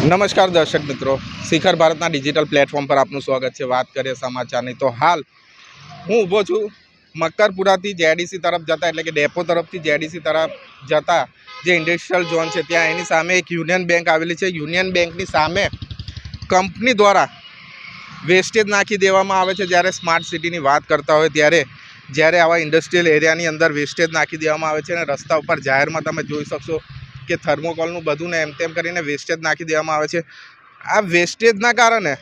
નમસ્કાર દર્શક મિત્રો. શિખર ભારતના ડિજિટલ પ્લેટફોર્મ પર આપનું સ્વાગત છે. વાત કરીએ સમાચારની તો હાલ હું ઊભો છું મકરપુરાથી જેડીસી તરફ જતા, એટલે કે ડેપો તરફથી જેડીસી તરફ જતા જે ઇન્ડસ્ટ્રીયલ ઝોન છે, ત્યાં એની સામે એક યુનિયન બેંક આવેલી છે. યુનિયન બેંકની સામે કંપની દ્વારા વેસ્ટેજ નાખી દેવામાં આવે છે. જ્યારે સ્માર્ટ સિટીની વાત કરતા હોય ત્યારે, જ્યારે આવા ઇન્ડસ્ટ્રીયલ એરિયાની અંદર વેસ્ટેજ નાખી દેવામાં આવે છે અને રસ્તા ઉપર જાહેરમાં તમે જોઈ શકશો કે થર્મોકોલનું બધું ને એમ તેમ કરીને વેસ્ટેજ નાખી દેવામાં આવે છે. આ વેસ્ટેજના કારણે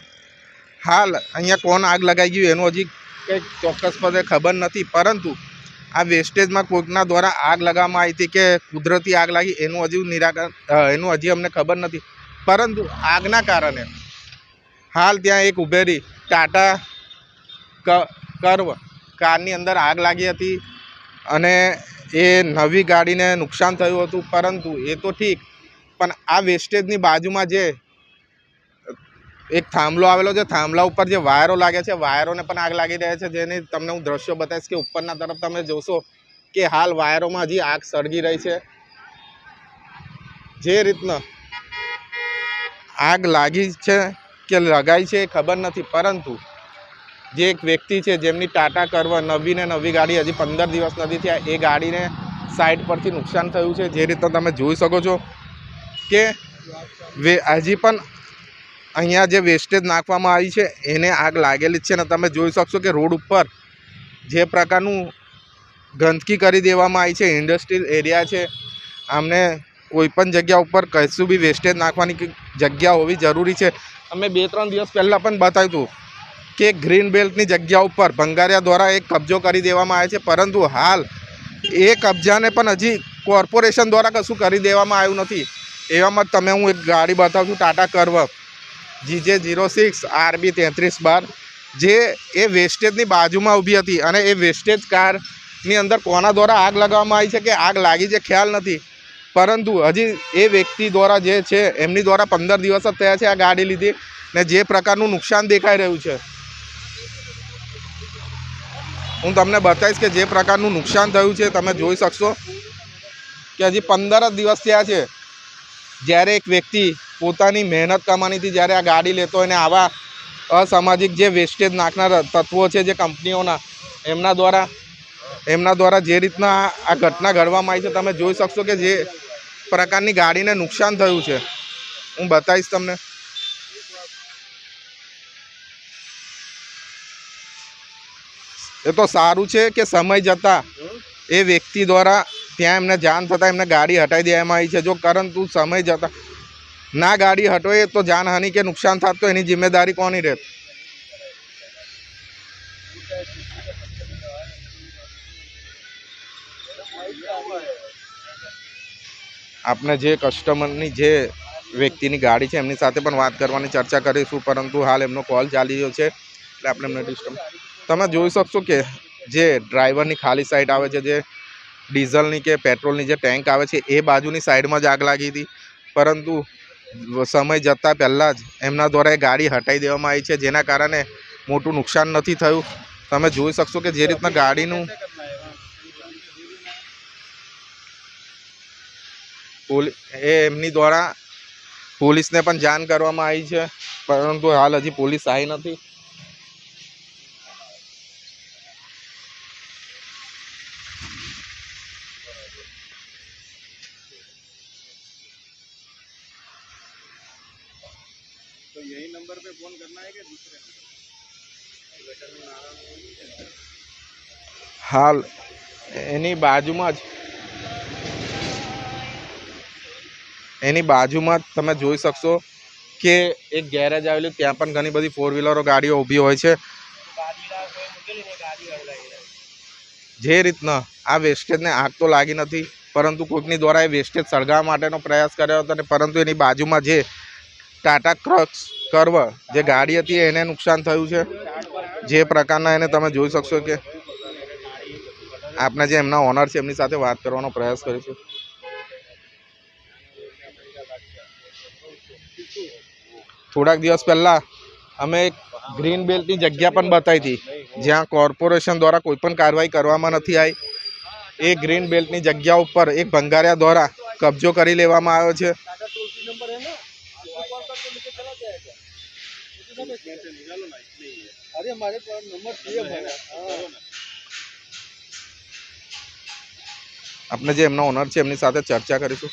હાલ અહીંયા કોણ આગ લગાઈ ગયું એનું હજી કંઈક ચોક્કસપણે ખબર નથી, પરંતુ આ વેસ્ટેજમાં કોઈકના દ્વારા આગ લગાવવામાં આવી હતી કે કુદરતી આગ લાગી એનું હજી નિરાકરણ એનું હજી અમને ખબર નથી. પરંતુ આગના કારણે હાલ ત્યાં એક ઉભેરી ટાટા કર્વ કારની અંદર આગ લાગી હતી અને એ નવી ગાડીને નુકસાન થયું હતું, પરંતુ એ તો ઠીક. પણ આ વેસ્ટેજની બાજુમાં જે એક થાંભલો આવેલો છે, થાંભલા ઉપર જે વાયરો લાગે છે, વાયરોને પણ આગ લાગી રહ્યા છે, જેની તમને હું દ્રશ્યો બતાવીશ કે ઉપરના તરફ તમે જોશો કે હાલ વાયરોમાં હજી આગ સળગી રહી છે. જે રીતના આગ લાગી છે કે લગાઈ છે એ ખબર નથી, પરંતુ જે એક વ્યક્તિ છે જેમની ટાટા કરવા નવી ને નવી ગાડી હજી પંદર દિવસ નથી થયા, એ ગાડીને સાઈડ પરથી નુકસાન થયું છે. જે રીતે તમે જોઈ શકો છો કે હજી પણ અહીંયા જે વેસ્ટેજ નાખવામાં આવી છે, એને આગ લાગેલી છે. ને તમે જોઈ શકશો કે રોડ ઉપર જે પ્રકારનું ગંદકી કરી દેવામાં આવી છે. ઇન્ડસ્ટ્રીયલ એરિયા છે. આમને કોઈ પણ જગ્યા ઉપર કશું બી વેસ્ટેજ નાખવાની જગ્યા હોવી જરૂરી છે. અમે બે ત્રણ દિવસ પહેલાં પણ બતાવ્યું હતું કે ગ્રીન બેલ્ટની જગ્યા ઉપર ભંગારિયા દ્વારા એક કબજો કરી દેવામાં આવે છે. પરંતુ હાલ એ કબજાને પણ હજી કોર્પોરેશન દ્વારા કશું કરી દેવામાં આવ્યું નથી. એવામાં તમે હું એક ગાડી બતાવું છું, Tata Curvv, GJ zero six, RB તેત્રીસ બાર, જે એ વેસ્ટેજની બાજુમાં ઊભી હતી અને એ વેસ્ટેજ કારની અંદર કોના દ્વારા આગ લગાવવામાં આવી છે કે આગ લાગી છે ખ્યાલ નથી. પરંતુ હજી એ વ્યક્તિ દ્વારા જે છે, એમની દ્વારા પંદર દિવસ જ થયા છે આ ગાડી લીધી ને જે પ્રકારનું નુકસાન દેખાઈ રહ્યું છે. હું તમને બતાવીશ કે જે પ્રકારનું નુકસાન થયું છે, તમે જોઈ શકશો કે હજી પંદર જ દિવસ થયા છે. જ્યારે એક વ્યક્તિ પોતાની મહેનત કમાણીથી જ્યારે આ ગાડી લેતો હોય આવા અસામાજિક જે વેસ્ટેજ નાખનાર તત્વો છે જે કંપનીઓના, એમના દ્વારા એમના દ્વારા જે રીતના આ ઘટના ઘડવામાં આવી છે, તમે જોઈ શકશો કે જે પ્રકારની ગાડીને નુકસાન થયું છે. હું બતાવીશ તમને. એ તો સારું છે કે સમય જતાં એ વ્યક્તિ દ્વારા ત્યાં એમને જાણ થતાં એમને ગાડી હટાવી દેવામાં આવી છે. જો પરંતુ સમય જતાં ના ગાડી હટોય તો જાનહાનિ કે નુકસાન થાત તો એની જિમ્મેદારી કોની રહેત? આપણે જે કસ્ટમરની જે વ્યક્તિની ગાડી છે એમની સાથે પણ વાત કરવાની ચર્ચા કરીશું. પરંતુ હાલ એમનો કોલ ચાલી રહ્યો છે. એટલે આપણે એમને ડિસ્ટર્બ તમે જોઈ શકશો કે જે ડ્રાઈવરની ખાલી સાઈડ આવે છે, જે ડીઝલની કે પેટ્રોલની જે ટેન્ક આવે છે, એ બાજુની સાઈડમાં જ આગ લાગી હતી. પરંતુ સમય જતાં પહેલાં જ એમના દ્વારા એ ગાડી હટાવી દેવામાં આવી છે, જેના કારણે મોટું નુકસાન નથી થયું. તમે જોઈ શકશો કે જે રીતના ગાડીનું એ એમની દ્વારા પોલીસને પણ જાણ કરવામાં આવી છે, પરંતુ હાલ હજી પોલીસ આવી નથી. तो यही नंबर पे फोन करना है कि दूसरे હાલ એની બાજુમાં જ એની બાજુમાં જ તમે જોઈ શકશો કે એક ગેરેજ આવેલું ત્યાં પણ ઘણી બધી ફોર વ્હીલરો ગાડીઓ ઊભી હોય છે જે રીતના આ વેસ્ટેજને આગ તો લાગી નથી, પરંતુ કોઈકની દ્વારા એ વેસ્ટેજ સળગાવવા માટેનો પ્રયાસ કર્યો હતો અને પરંતુ એની બાજુમાં જે ટાટા ક્રક્સ કર્વ જે ગાડી હતી એને નુકસાન થયું છે. જે પ્રકારના એને તમે જોઈ શકશો કે આપણે જે એમના ઓનર છે, એમની સાથે વાત કરવાનો પ્રયાસ કરીશું થોડાક દિવસ પહેલાં અમે એક ગ્રીન બેલ્ટની જગ્યા પણ બતાવી હતી જ્યાં કોર્પોરેશન દ્વારા કોઈ પણ કાર્યવાહી કરવામાં નથી આવી એ ગ્રીન બેલ્ટની જગ્યા ઉપર એક ભંગારિયા દ્વારા કબજો કરી લેવામાં આવ્યો છે कॉल करके लेके चला जाएगा इसमें से निकालो ना इसलिए ही है अरे हमारे पास नंबर चाहिए है ना? भाई करो ना આપણે જે એમના ઓનર છે એમની સાથે ચર્ચા કરીશું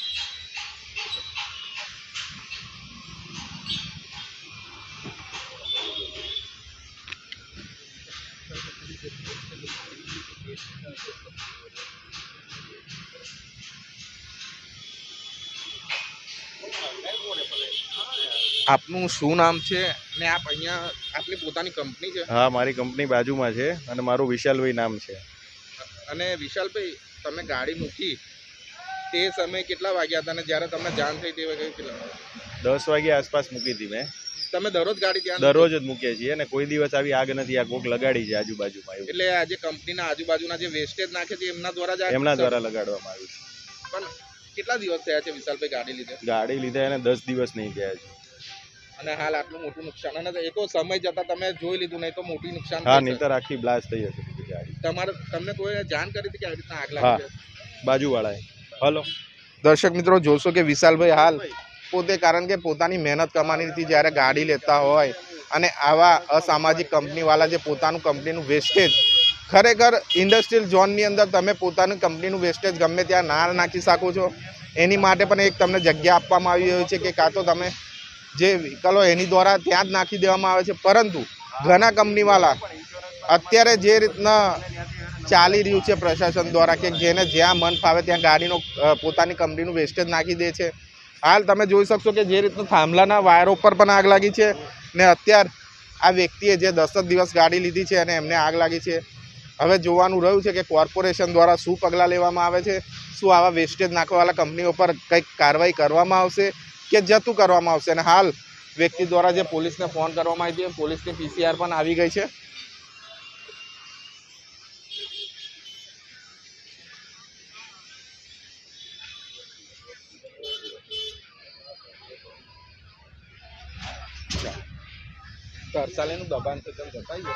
આપનું શું નામ છે? ને આપ અહીંયા આપની પોતાની કંપની છે? હા મારી કંપની બાજુમાં છે અને મારું વિશાલભાઈ નામ છે. અને વિશાલભાઈ તમે ગાડી મૂકી તે સમયે કેટલા વાગ્યા હતા અને જ્યારે તમને જાણ થઈ તે વખતે કેટલા દસ વાગ્યા આસપાસ મૂકી હતી મેં. તમે દરરોજ ગાડી ત્યાં દરરોજ જ મૂકીએ છીએ અને કોઈ દિવસ આવી આગ નથી આ કોક લગાડી છે આજુબાજુમાં એવું. એટલે આજે કંપનીના આજુબાજુના જે વેસ્ટેજ નાખે છે એમના દ્વારા જ એમના દ્વારા લગાડવામાં આવ્યું છે. પણ કેટલા દિવસ થયા છે વિશાલભાઈ ગાડી લીધે? ગાડી લીધે એને દસ દિવસ નહીં થયા છે અને હાલ આટલું મોટું નુકસાન અને એ તો સમય જતા તમે જોઈ લીધું નહીં તો મોટી નુકસાન હા નહીં તો આખી બ્લાસ્ટ થઈ જશે ગાડી. તમારે તમને કોઈ જાણ કરી હતી કે આવી રીતના આગ લાગી બાજુવાળાએ. હલો. દર્શક મિત્રો જોશો કે વિશાલભાઈ હાલ પોતે, કારણ કે પોતાની મહેનત કમાણીથી જ્યારે ગાડી લેતા હોય અને આવા અસામાજિક કંપનીવાળા જે પોતાનું કંપનીનું વેસ્ટેજ ખરેખર ઇન્ડસ્ટ્રીયલ ઝોનની અંદર તમે પોતાની કંપનીનું વેસ્ટેજ ગમે ત્યાં ના નાખી શકો છો. એની માટે પણ એક તમને જગ્યા આપવામાં આવી હોય છે કે કાં તો તમે જે વ્હીકલો એની દ્વારા ત્યાં જ નાખી દેવામાં આવે છે. પરંતુ ઘણા કંપનીવાળા અત્યારે જે રીતના ચાલી રહ્યું છે પ્રશાસન દ્વારા કે જેને જ્યાં મન ફાવે ત્યાં ગાડીનો પોતાની કંપનીનું વેસ્ટેજ નાખી દે છે. હાલ તમે જોઈ શકશો કે જે રીતનું થાંભલાના વાયરો ઉપર પણ આગ લાગી છે ને અત્યાર આ વ્યક્તિએ જે દસ જ દિવસ ગાડી લીધી છે અને એમને આગ લાગી છે. હવે જોવાનું રહ્યું છે કે કોર્પોરેશન દ્વારા શું પગલાં લેવામાં આવે છે, શું આવા વેસ્ટેજ નાખવાવાળા કંપનીઓ પર કંઈક કાર્યવાહી કરવામાં આવશે કે જતું કરવામાં આવશે? અને હાલ વ્યક્તિ દ્વારા જે પોલીસને ફોન કરવામાં આવી છે, પોલીસની પીસીઆર પણ આવી ગઈ છે. તરસાલીનું દબાણ છે તેમ જતાઈએ